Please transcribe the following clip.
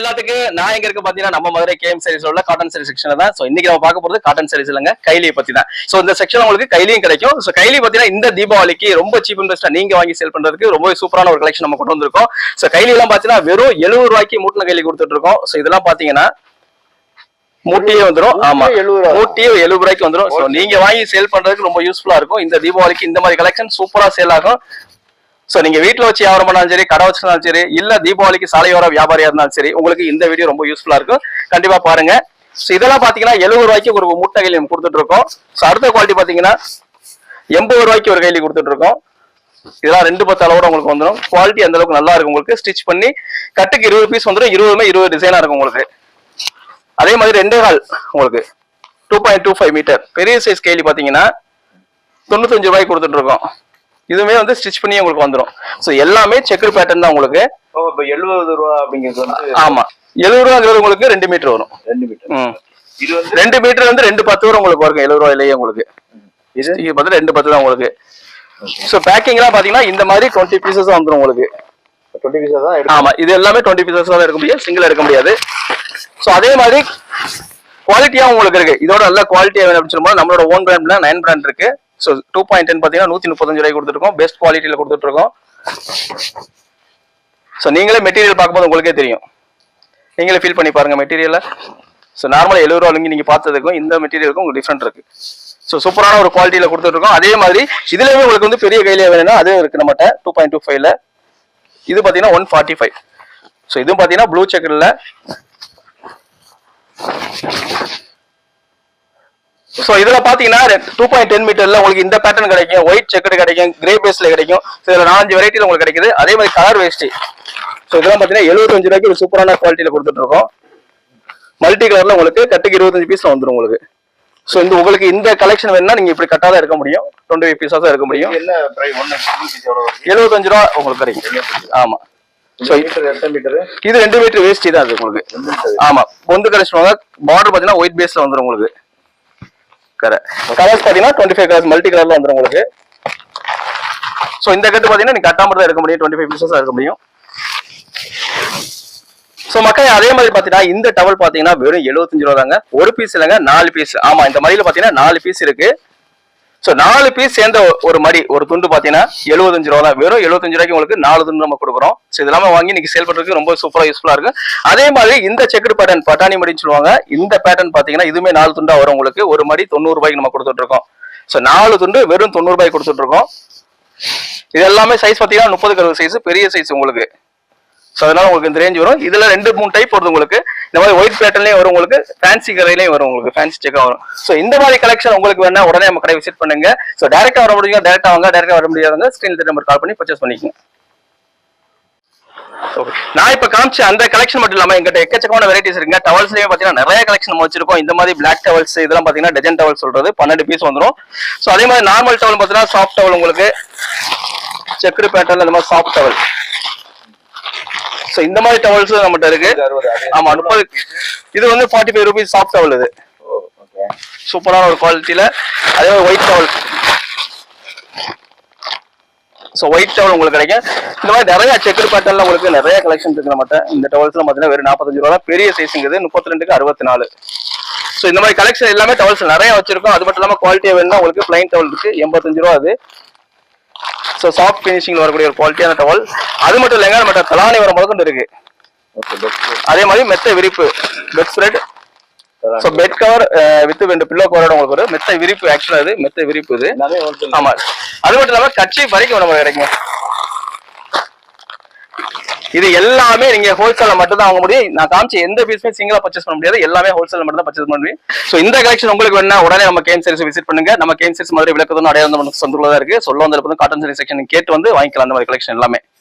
எல்லாத்துக்கும் நான் எங்க இருக்க பாத்தீங்கன்னா நம்ம மதுரை கேஎம் சீரிஸ் உள்ள காட்டன் சரி செக்ஷன் தான். சோ இன்னைக்கு நம்ம பார்க்க போறது காட்டன் சீரிஸ் இல்லங்க கைலியை பத்தி தான். சோ இந்த செக்ஷன் உங்களுக்கு கைலியும் கிடைக்கும். சோ கைலி பாத்தீங்கன்னா இந்த தீபாவளிக்கு ரொம்ப சீப் அண்ட் பெஸ்டா நீங்க வாங்கி சேல் பண்றதுக்கு ரொம்ப சூப்பரான ஒரு கலெக்ஷன் நம்ம கொண்டு வந்திருக்கோம். சோ கைலி எல்லாம் பாத்தீங்கன்னா வெறும் எழுபது ரூபாய்க்கு மூட்டின கைலி கொடுத்துட்டு இருக்கோம். சோ இதெல்லாம் பாத்தீங்கன்னா மூட்டியே வந்துரும். ஆமா. மூட்டியே 70 ரூபா. மூட்டியே எழுபது ரூபாய்க்கு வந்துரும். சோ நீங்க வாங்கி சேல் பண்றதுக்கு ரொம்ப யூஸ்ஃபுல்லா இருக்கும். இந்த தீபாவளிக்கு இந்த மாதிரி கலெக்ஷன் சூப்பரா சேல் ஆகும். சோ நீங்க வீட்டில் வச்சு வியாபாரம் பண்ணாலும் சரி கடை வச்சிருந்தாலும் சரி இல்ல தீபாவளிக்கு சாலையோர வியாபாரியா இருந்தாலும் சரி உங்களுக்கு இந்த வீடியோ ரொம்ப யூஸ்ஃபுல்லா இருக்கும். கண்டிப்பா பாருங்க. ஸோ இதெல்லாம் பாத்தீங்கன்னா எழுபது ரூபாய்க்கு ஒரு முட்டை கைலி கொடுத்துட்டு இருக்கோம் அடுத்த குவாலிட்டி பாத்தீங்கன்னா எண்பது ரூபாய்க்கு ஒரு கைலி கொடுத்துட்டு இருக்கோம் இதெல்லாம் ரெண்டு பத்து அளவோட உங்களுக்கு வந்துடும் குவாலிட்டி அந்த அளவுக்கு நல்லா இருக்கும் உங்களுக்கு. ஸ்டிச் பண்ணி கட்டுக்கு இருபது பீஸ் வந்துடும் இருபதுமே இருபது டிசைனா இருக்கும் உங்களுக்கு. அதே மாதிரி ரெண்டே கால் உங்களுக்கு. Two point two five meter பெரிய சைஸ் கைலி பாத்தீங்கன்னா தொண்ணூத்தஞ்சு ரூபாய்க்கு கொடுத்துட்டு இருக்கோம் இதுவுமே வந்து ஸ்டிச் பண்ணி உங்களுக்கு வந்துடும் ஸோ எல்லாமே செக்குடு பேட்டர்ன் தான் உங்களுக்கு. இப்ப எழுபது ரூபா அப்படிங்கிறது வந்து ஆமா. எழுபது ரூபாங்கிறது உங்களுக்கு ரெண்டு மீட்டர் வரும். ரெண்டு மீட்டர் ம். இது வந்து ரெண்டு மீட்டர் வந்து ரெண்டு பத்து வரும் உங்களுக்கு வரும் எழுபது ரூபாயிலேயே உங்களுக்கு. இது? இது பார்த்து ரெண்டு பத்து தான் உங்களுக்கு. ஸோ பேக்கிங்லாம் பாத்தீங்கன்னா இந்த மாதிரி டுவெண்ட்டி பீசஸ் வந்துடும் உங்களுக்கு. டுவெண்ட்டி பீஸா தான் ஆமா. இது எல்லாமே டுவெண்ட்டி பீசஸ் தான் எடுக்க முடியும் சிங்கிள் எடுக்க முடியாது. ஸோ அதே மாதிரி குவாலிட்டியா உங்களுக்கு இருக்கு. இதோட நல்ல குவாலிட்டியா வேணும் அப்படின்னு சொல்லும்போது நம்மளோட ஓன் பிராண்ட்ல நைன் பிராண்ட் இருக்கு. ஸோ டூ பாயிண்ட் டென் பார்த்தீங்கன்னா நூற்றி முப்பத்தஞ்சு ரூபாய் கொடுத்துருக்கோம் பெஸ்ட் குவாலிட்டியில கொடுத்துட்ருக்கோம் ஸோ நீங்களே மெட்டீரியல் பார்க்கும்போது உங்களுக்கே தெரியும். நீங்களே ஃபீல் பண்ணி பாருங்கள் மெட்டீரியலை ஸோ நார்மலாக எழுபது ரூபா லுங்கி நீங்கள் பார்த்ததுக்கும் இந்த மெட்டீரியலுக்கும் உங்களுக்கு டிஃப்ரெண்ட் இருக்குது ஸோ சூப்பரான ஒரு குவாலிட்டியில் கொடுத்துட்ருக்கோம் அதே மாதிரி இதுலேயுமே உங்களுக்கு வந்து பெரிய கையிலே வேணும்னா அதுவும் இருக்குது நம்மகிட்ட டூ பாயிண்ட் டூ ஃபைவ்ல இது பார்த்தீங்கன்னா ஒன் ஃபார்ட்டி ஃபைவ் ஸோ இதுவும் பார்த்தீங்கன்னா ப்ளூ செக்கரில் ஸோ இதில் பார்த்தீங்கன்னா டூ பாயிண்ட் டென் மீட்டரில் உங்களுக்கு இந்த பேட்டர்ன் கிடைக்கும். ஒயிட் செக்கடு கிடைக்கும் கிரே பேஸில் கிடைக்கும். இதில் நாலஞ்சு வெரைட்டியில் உங்களுக்கு கிடைக்குது. அதே மாதிரி கலர் வேஸ்டி ஸோ இதெல்லாம் பார்த்தீங்கன்னா எழுபத்தஞ்சு ரூபாய்க்கு ஒரு சூப்பரான குவாலிட்டியில் கொடுத்துட்டு இருக்கோம். மல்டி கலரில் உங்களுக்கு கட்டுக்கு இருபத்தஞ்சு பீஸ் வந்துடும் உங்களுக்கு. ஸோ இந்த உங்களுக்கு இந்த கலெக்ஷன் வேணும்னா நீங்கள் இப்படி கட்டாக தான் இருக்க முடியும். டுவெண்ட்டி ஃபைவ் பீஸாக தான் இருக்க முடியும். பீஸ் எழுபத்தஞ்சு ரூபா உங்களுக்கு கிடைக்கும். மீட்டர் இது ரெண்டு மீட்டர் வேஸ்டி தான் அது உங்களுக்கு. ஆமா. பொந்து கலெக்ஷன் பார்டர் பாத்தீங்கன்னா ஒயிட் பேஸ்ல வந்துரும் உங்களுக்கு. கரெக்ட் கலர்ஸ் பாத்தீங்கன்னா டுவெண்ட்டி ஃபைவ் கலர்ஸ் மல்டி கலர்ல வந்துரும் உங்களுக்கு. சோ இந்த கட்டு பாத்தீங்கன்னா நீங்க கட்டாம தான் இருக்க முடியும். டுவெண்ட்டி ஃபைவ் பீசஸ் இருக்க முடியும். சோ மக்கள் அதே மாதிரி பாத்தீங்கன்னா இந்த டவல் பாத்தீங்கன்னா வெறும் 75 ரூபா தாங்க ஒரு பீஸ் இல்லைங்க நாலு பீஸ் ஆமா இந்த மடியில பாத்தீங்கன்னா நாலு பீஸ் இருக்கு. சோ நாலு பீஸ் சேர்ந்த ஒரு மடி ஒரு துண்டு பாத்தீங்கன்னா 75 ரூபா தான் வெறும் 75 ரூபாய்க்கு உங்களுக்கு நாலு துண்டு நம்ம கொடுக்குறோம். சோ இதெல்லாம் வாங்கி இன்னைக்கு சேல் பண்றதுக்கு ரொம்ப சூப்பரா யூஸ்ஃபுல்லா இருக்கும் அதே மாதிரி இந்த செக்குடு பேட்டர்ன் பட்டாணி மடின்னு சொல்லுவாங்க. இந்த பேட்டர்ன் பாத்தீங்கன்னா இதுவுமே நாலு துண்டா வரும் உங்களுக்கு. ஒரு மடி தொண்ணூறு ரூபாய்க்கு நம்ம கொடுத்துட்டு இருக்கோம். சோ நாலு துண்டு வெறும் தொண்ணூறு ரூபாய்க்கு கொடுத்துட்டு இருக்கோம். இது எல்லாமே சைஸ் பாத்தீங்கன்னா முப்பது கருவு சைஸ் பெரிய சைஸ் உங்களுக்கு. ஸோ அதனால உங்களுக்கு இந்த ரேஞ்ச் வரும். இதுல ரெண்டு மூணு டைப் வருது உங்களுக்கு. இந்த மாதிரி ஒயிட் பேட்டர்லயும் வரும் உங்களுக்கு ஃபேன்சி கலர்லயும் வரும் உங்களுக்கு ஃபேன்சி செக்காக வரும். ஸோ இந்த மாதிரி கலெக்ஷன் உங்களுக்கு வேணா உடனே நம்ம கடை விசிட் பண்ணுங்க. ஸோ டேரக்டா வர முடியும்? டேரக்டா வாங்க. டேரக்டா வர முடியாதவங்க ஸ்கிரீன் நம்பர் கால் பண்ணி பர்ச்சேஸ் பண்ணிக்கோங்க. நான் இப்ப காமிச்ச அந்த கலெக்ஷன் மட்டும் இல்லாம எங்கிட்ட எக்கச்சக்கமான வெரைட்டிஸ் இருக்குங்க. டவல்ஸ்லயே பாத்தீங்கன்னா நிறைய கலெக்ஷன் நம்ம வச்சிருக்கோம். இந்த மாதிரி பிளாக் டவல்ஸ் இதெல்லாம் பாத்தீங்கன்னா டெஜன் டவல் சொல்றது. பன்னெண்டு பீஸ் வந்துடும் ஸோ அதே மாதிரி நார்மல் டவல் பாத்தீங்கன்னா சாஃப்ட் டவல் உங்களுக்கு. செக்குடு பேட்டர்ல இந்த மாதிரி சாஃப்ட் டவல் ஸோ இந்த மாதிரி டவல்ஸ் நம்மகிட்ட இருக்கு. ஆமா முப்பது. இது வந்து forty five rupees soft towel இது ஓகே சூப்பரான ஒரு குவாலிட்டியில அதே மாதிரி white towel so white towel உங்களுக்கு கிடைக்கும். இந்த மாதிரி நிறைய செக்கர் பேட்டர்ல உங்களுக்கு நிறைய கலெக்ஷன் இருக்கு நம்மகிட்ட. இந்த டவல்ஸ்லாம் பார்த்தீங்கன்னா வெறும் நாற்பத்தஞ்சு ரூபா பெரிய சைஸுங்குது முப்பத்தி ரெண்டுக்கு அறுபத்தி நாலு ஸோ இந்த மாதிரி கலெக்ஷன் எல்லாமே டவல்ஸ் நிறைய வச்சிருக்கோம். அது மட்டும் இல்லாமல் குவாலிட்டியாக வேணும்னா உங்களுக்கு பிளைன் டவல் இருக்கு. எண்பத்தஞ்சு ரூபா அது. ஸோ சாஃப்ட் ஃபினிஷிங் வரக்கூடிய ஒரு குவாலிட்டியான டவல் அது மட்டும் இல்லைங்க நம்மகிட்ட தலானி வர முதற்கொண்டு இருக்கு. அதே மாதிரி மெத்த விரிப்பு bed spread so bed cover with ரெண்டு பில்லோ கவரோட உங்களுக்கு ஒரு மெத்த விரிப்பு ஆக்சுவலா இது மெத்த விரிப்பு இது. ஆமா. அது மட்டும் இல்லாம கட்சி வரைக்கும் நம்ம கிடைக்கும் இது எல்லாமே நீங்க ஹோல்சேல மட்டும் தான் வாங்க முடியும். நான் காமிச்ச எந்த பீஸுமே சிங்கிளா பர்ச்சேஸ் பண்ண முடியாது. எல்லாமே ஹோல்சேல் மட்டும் தான் பர்ச்சேஸ் பண்ண முடியும். சோ இந்த கலெக்ஷன் உங்களுக்கு வேணா உடனே நம்ம கேம் சர்வீஸ் விசிட் பண்ணுங்க. நம்ம கேம் சர்வீஸ் மாதிரி விளக்கதும் அடையாளம் சொந்தங்களா தான் இருக்கு. சொல்ல வந்திருப்பதும் காட்டன் சர்வீஸ் செக்ஷன் கேட்டு வந்து வாங்கிக்கலாம். அந்த மாதிரி கலெக்ஷன் எல்லாமே.